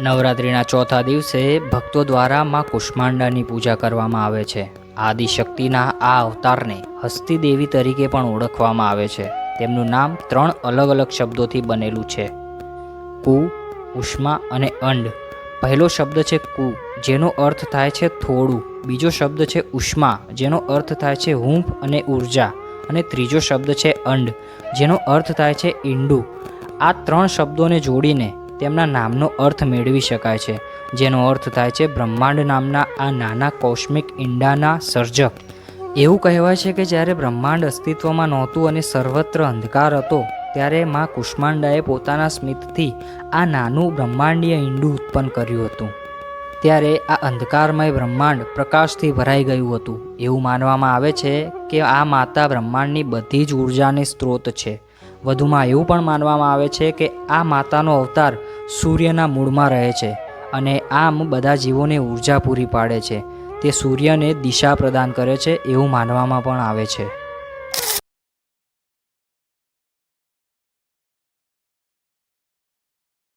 નવરાત્રિના ચોથા દિવસે ભક્તો દ્વારા માં કુષ્માંડાની પૂજા કરવામાં આવે છે. આદિશક્તિના આ અવતારને હસ્તી દેવી તરીકે પણ ઓળખવામાં આવે છે. તેમનું નામ ત્રણ અલગ અલગ શબ્દોથી બનેલું છે. કુ, ઉષ્મા અને અંડ. પહેલો શબ્દ છે કુ, જેનો અર્થ થાય છે થોડું. બીજો શબ્દ છે ઉષ્મા, જેનો અર્થ થાય છે હૂંફ અને ઊર્જા. અને ત્રીજો શબ્દ છે અંડ, જેનો અર્થ થાય છે ઈંડું. આ ત્રણ શબ્દોને જોડીને તેમના નામનો અર્થ મેળવી શકાય છે, જેનો અર્થ થાય છે બ્રહ્માંડ નામના આ નાના કોસ્મિક ઈંડાના સર્જક. એવું કહેવાય છે કે જ્યારે બ્રહ્માંડ અસ્તિત્વમાં નહોતું અને સર્વત્ર અંધકાર હતો, ત્યારે માં કુષ્માંડાએ પોતાના સ્મિતથી આ નાનું બ્રહ્માંડીય ઈંડું ઉત્પન્ન કર્યું હતું. ત્યારે આ અંધકારમય બ્રહ્માંડ પ્રકાશથી ભરાઈ ગયું હતું. એવું માનવામાં આવે છે કે આ માતા બ્રહ્માંડની બધી જ ઉર્જાને સ્ત્રોત છે. વધુમાં એવું પણ માનવામાં આવે છે કે આ માતાનો અવતાર સૂર્યના મૂળમાં રહે છે અને આમ બધા જીવોને ઊર્જા પૂરી પાડે છે. તે સૂર્યને દિશા પ્રદાન કરે છે એવું માનવામાં પણ આવે છે.